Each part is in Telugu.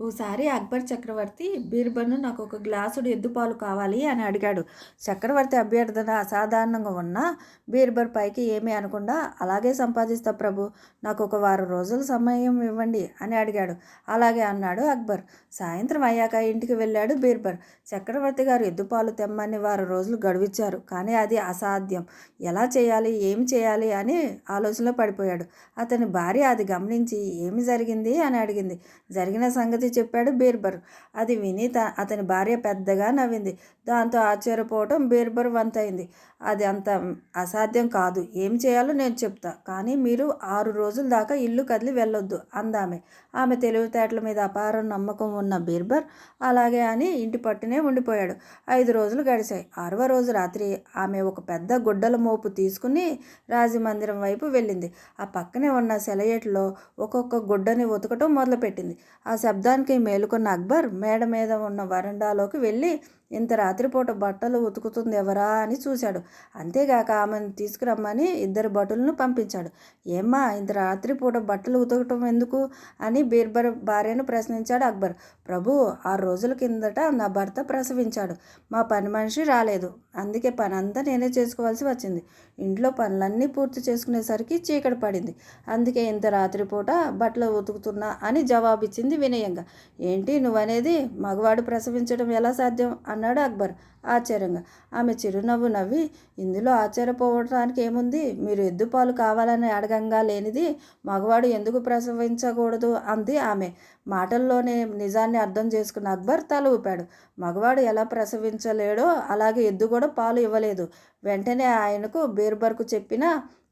ఓసారి అక్బర్ చక్రవర్తి బీర్బల్ను నాకు ఒక గ్లాసుడు ఎద్దుపాలు కావాలి అని అడిగాడు. చక్రవర్తి అభ్యర్థన అసాధారణంగా ఉన్నా బీర్బల్ పైకి ఏమీ అనకుండా అలాగే సంపాదిస్తా ప్రభు నాకు ఒక వారం రోజుల సమయం ఇవ్వండి అని అడిగాడు. అలాగే అన్నాడు అక్బర్. సాయంత్రం అయ్యాక ఇంటికి వెళ్ళాడు బీర్బల్. చక్రవర్తి గారు ఎద్దుపాలు తెమ్మని వారం రోజులు గడువిచ్చారు. కానీ అది అసాధ్యం. ఎలా చేయాలి ఏం చేయాలి అని ఆలోచనలో పడిపోయాడు. అతని భార్య అది గమనించి ఏమి జరిగింది? అని అడిగింది. జరిగిన సంగతి చెప్పాడు బీర్బర్. అది విని త అతని భార్య పెద్దగా నవ్వింది. దాంతో ఆశ్చర్యపోవటం బీర్బర్ వంతైంది. అది అంత అసాధ్యం కాదు. ఏం చేయాలో నేను చెప్తా. కానీ మీరు ఆరు రోజుల దాకా ఇల్లు కదిలి వెళ్ళొద్దు అందామె. ఆమె తెలివితేటల మీద అపారం నమ్మకం ఉన్న బీర్బర్ అలాగే అని ఇంటి పట్టునే ఉండిపోయాడు. ఐదు రోజులు గడిచాయి. ఆరవ రోజు రాత్రి ఆమె ఒక పెద్ద గుడ్డల మోపు తీసుకుని రాజమందిరం వైపు వెళ్ళింది. ఆ పక్కనే ఉన్న సెలయేట్లో ఒక్కొక్క గుడ్డని ఉతకటం మొదలుపెట్టింది. ఆ శబ్దానికి మేలుకున్న అక్బర్ మేడ మీద ఉన్న వరండాలోకి వెళ్ళి ఇంత రాత్రిపూట బట్టలు ఉతుకుతుంది ఎవరా అని చూశాడు. అంతేగాక ఆమెను తీసుకురమ్మని ఇద్దరు భటులను పంపించాడు. ఏమ్మా ఇంత రాత్రిపూట బట్టలు ఉతకటం ఎందుకు అని బీర్బర్ భార్యను ప్రశ్నించాడు అక్బర్. ప్రభు ఆరు రోజుల కిందట నా భర్త ప్రసవించాడు. మా పని మనిషి రాలేదు. అందుకే పని అంతా నేనే చేసుకోవాల్సి వచ్చింది. ఇంట్లో పనులన్నీ పూర్తి చేసుకునేసరికి చీకటి పడింది. అందుకే ఇంత రాత్రిపూట బట్టలు ఉతుకుతున్నా అని జవాబిచ్చింది వినయంగా. ఏంటి నువ్వనేది? మగవాడు ప్రసవించడం ఎలా సాధ్యం? అన్నాడు అక్బర్ ఆశ్చర్యంగా. ఆమె చిరునవ్వు నవ్వి ఇందులో ఆశ్చర్యపోవడానికి ఏముంది? మీరు ఎద్దుపాలు కావాలని అడగంగా లేనిది మగవాడు ఎందుకు ప్రసవించకూడదు? అంది ఆమె. మాటల్లోనే నిజాన్ని అర్థం చేసుకున్న అక్బర్ తల ఊపాడు. మగవాడు ఎలా ప్రసవించలేడో అలాగే ఎద్దు కూడా పాలు ఇవ్వలేదు. వెంటనే ఆయనకు బీర్బర్కు చెప్పిన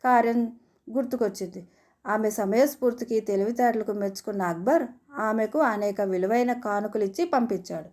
కార్యం గుర్తుకొచ్చింది. ఆమె సమయస్ఫూర్తికి తెలివితేటలకు మెచ్చుకున్న అక్బర్ ఆమెకు అనేక విలువైన కానుకలు ఇచ్చి పంపించాడు.